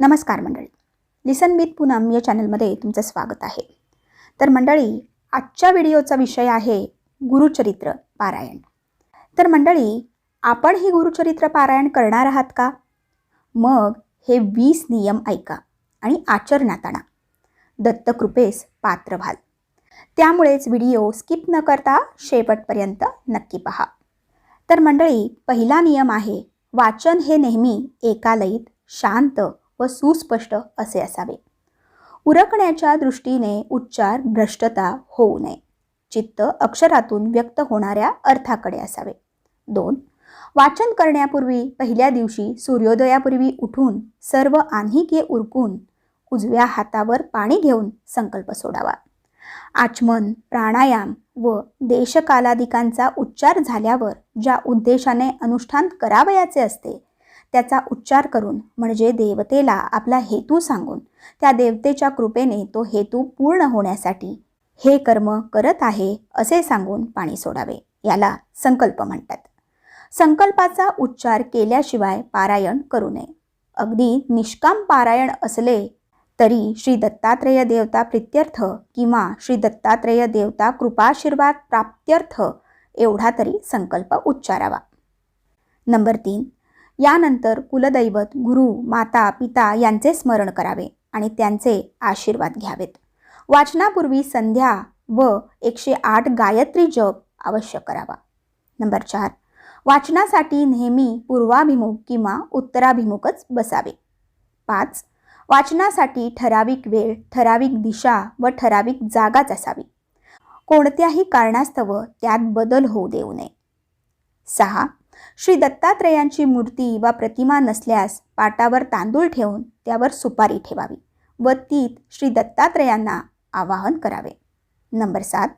नमस्कार मंडळी. लिसन विथ पूनम या चॅनलमध्ये तुमचं स्वागत आहे. तर मंडळी आजच्या व्हिडिओचा विषय आहे गुरुचरित्र पारायण. तर मंडळी आपण ही गुरुचरित्र पारायण करणार आहात का? मग हे वीस नियम ऐका आणि आचरणात आणा. दत्तकृपेस पात्र व्हाल. त्यामुळेच व्हिडिओ स्किप न करता शेवटपर्यंत नक्की पहा. तर मंडळी पहिला नियम आहे वाचन हे नेहमी एकालयीत शांत व सुस्पष्ट असे असावे. उरकण्याच्या दृष्टीने उच्चार भ्रष्टता होऊ नये. चित्त अक्षरातून व्यक्त होणाऱ्या अर्थाकडे असावे. दोन वाचन करण्यापूर्वी पहिल्या दिवशी सूर्योदयापूर्वी उठून सर्व आन्हिके उरकून उजव्या हातावर पाणी घेऊन संकल्प सोडावा. आचमन प्राणायाम व देशकालादिकांचा उच्चार झाल्यावर ज्या उद्देशाने अनुष्ठान करावयाचे असते त्याचा उच्चार करून म्हणजे देवतेला आपला हेतू सांगून त्या देवतेच्या कृपेने तो हेतू पूर्ण होण्यासाठी हे कर्म करत आहे असे सांगून पाणी सोडावे याला संकल्प म्हणतात. संकल्पाचा उच्चार केल्याशिवाय पारायण करू नये. अगदी निष्काम पारायण असले तरी श्री दत्तात्रेय देवता प्रित्यर्थ किंवा श्री दत्तात्रेय देवता कृपाशीर्वाद प्राप्त्यर्थ एवढा तरी संकल्प उच्चारावा. नंबर तीन. यानंतर कुलदैवत गुरु माता पिता यांचे स्मरण करावे आणि त्यांचे आशीर्वाद घ्यावेत. वाचनापूर्वी संध्या व एकशे आठ गायत्री जप आवश्यक करावा. नंबर चार. वाचनासाठी नेहमी पूर्वाभिमुख किंवा उत्तराभिमुखच बसावे. पाच. वाचनासाठी ठराविक वेळ ठराविक दिशा व ठराविक जागाच असावी. कोणत्याही कारणास्तव त्यात बदल होऊ देऊ नये. सहा. श्री दत्तात्रेयांची मूर्ती वा प्रतिमा नसल्यास पाटावर तांदूळ ठेवून त्यावर सुपारी ठेवावी व तीत श्री दत्तात्रेयांना आवाहन करावे. नंबर सात.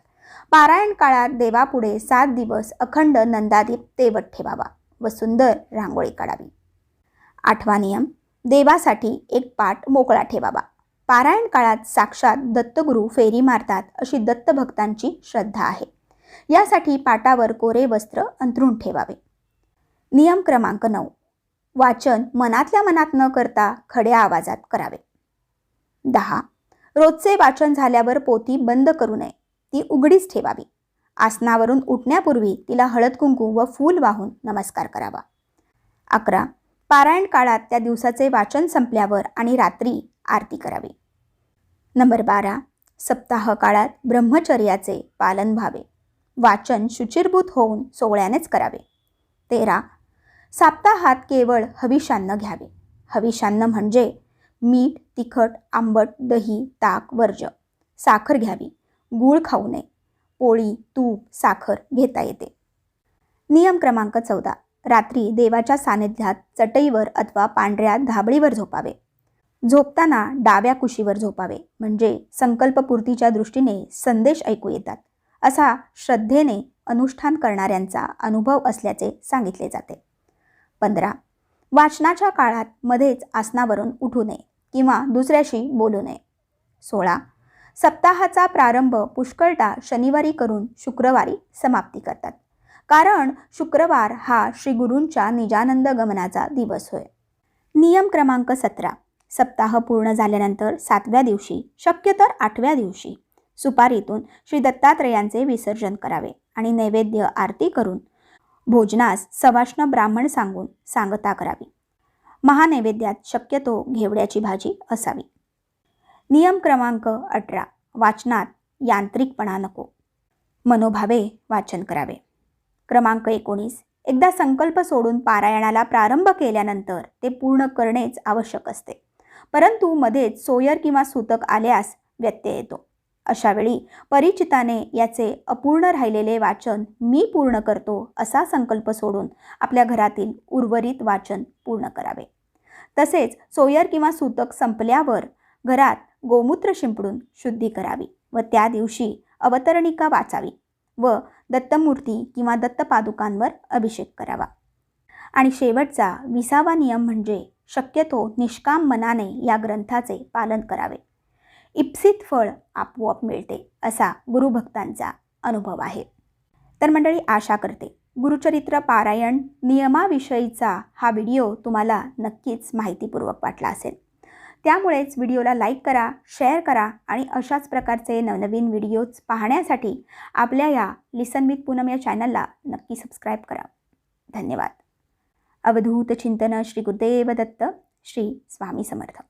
पारायण काळात देवापुढे सात दिवस अखंड नंदादीप तेवत ठेवावा व सुंदर रांगोळी काढावी. आठवा नियम. देवासाठी एक पाठ मोकळा ठेवावा. पारायण काळात साक्षात दत्तगुरू फेरी मारतात अशी दत्तभक्तांची श्रद्धा आहे. यासाठी पाटावर कोरे वस्त्र अंथरून ठेवावे. नियम क्रमांक नऊ. वाचन मनातल्या मनात न करता खड्या आवाजात करावे. दहा. रोजचे वाचन झाल्यावर पोती बंद करू नये. ती उघडीच ठेवावी. आसनावरून उठण्यापूर्वी तिला हळद कुंकू व फूल वाहून नमस्कार करावा. अकरा. पारायण काळात त्या दिवसाचे वाचन संपल्यावर आणि रात्री आरती करावी. नंबर बारा. सप्ताह काळात ब्रह्मचर्याचे पालन व्हावे. वाचन शुचिरभूत होऊन सोहळ्यानेच करावे. तेरा. साप्ताहात केवळ हविषान्न घ्यावे. हविषान्न म्हणजे मीठ तिखट आंबट दही ताक वर्ज. साखर घ्यावी. गूळ खाऊ नये. पोळी तूप साखर घेता येते. नियम क्रमांक चौदा. रात्री देवाच्या सानिध्यात चटईवर अथवा पांढऱ्या धाबळीवर झोपावे. झोपताना डाव्या कुशीवर झोपावे. म्हणजे संकल्पपूर्तीच्या दृष्टीने संदेश ऐकू येतात. असा श्रद्धेने अनुष्ठान करणाऱ्यांचा अनुभव असल्याचे सांगितले जाते. पंधरा. वाचनाच्या काळात मध्येच आसनावरून उठू नये किंवा दुसऱ्याशी बोलू नये. सोळा. सप्ताहाचा प्रारंभ पुष्कळटा शनिवारी करून शुक्रवारी समाप्ती करतात. कारण शुक्रवार हा श्री गुरूंच्या निजानंद गमनाचा दिवस होय. नियम क्रमांक सतरा. सप्ताह पूर्ण झाल्यानंतर सातव्या दिवशी शक्य तर आठव्या दिवशी सुपारीतून श्री दत्तात्रेयांचे विसर्जन करावे आणि नैवेद्य आरती करून भोजनास सवाष्ण ब्राह्मण सांगून सांगता करावी. महानैवेद्यात शक्यतो घेवड्याची भाजी असावी. नियम क्रमांक अठरा. वाचनात यांत्रिकपणा नको. मनोभावे वाचन करावे. क्रमांक एकोणीस. एकदा संकल्प सोडून पारायणाला प्रारंभ केल्यानंतर ते पूर्ण करणेच आवश्यक असते. परंतु मध्येच सोयर किंवा सूतक आल्यास व्यत्यय येतो. अशावेळी परिचिताने याचे अपूर्ण राहिलेले वाचन मी पूर्ण करतो असा संकल्प सोडून आपल्या घरातील उर्वरित वाचन पूर्ण करावे. तसेच सोयर किंवा सूतक संपल्यावर घरात गोमूत्र शिंपडून शुद्धी करावी व त्या दिवशी अवतरणिका वाचावी व दत्तमूर्ती किंवा दत्तपादुकांवर अभिषेक करावा. आणि शेवटचा विसावा नियम म्हणजे शक्यतो निष्काम मनाने या ग्रंथाचे पालन करावे. इप्सित फळ आपोआप मिळते असा गुरुभक्तांचा अनुभव आहे. तर मंडळी आशा करते गुरुचरित्र पारायण नियमाविषयीचा हा व्हिडिओ तुम्हाला नक्कीच माहितीपूर्वक वाटला असेल. त्यामुळेच व्हिडिओला लाईक करा शेअर करा आणि अशाच प्रकारचे नवनवीन व्हिडिओज पाहण्यासाठी आपल्या या लिसन विथ पूनम या चॅनलला नक्की सबस्क्राईब करा. धन्यवाद. अवधूत चिंतन श्री गुरुदेव दत्त श्री स्वामी समर्थ.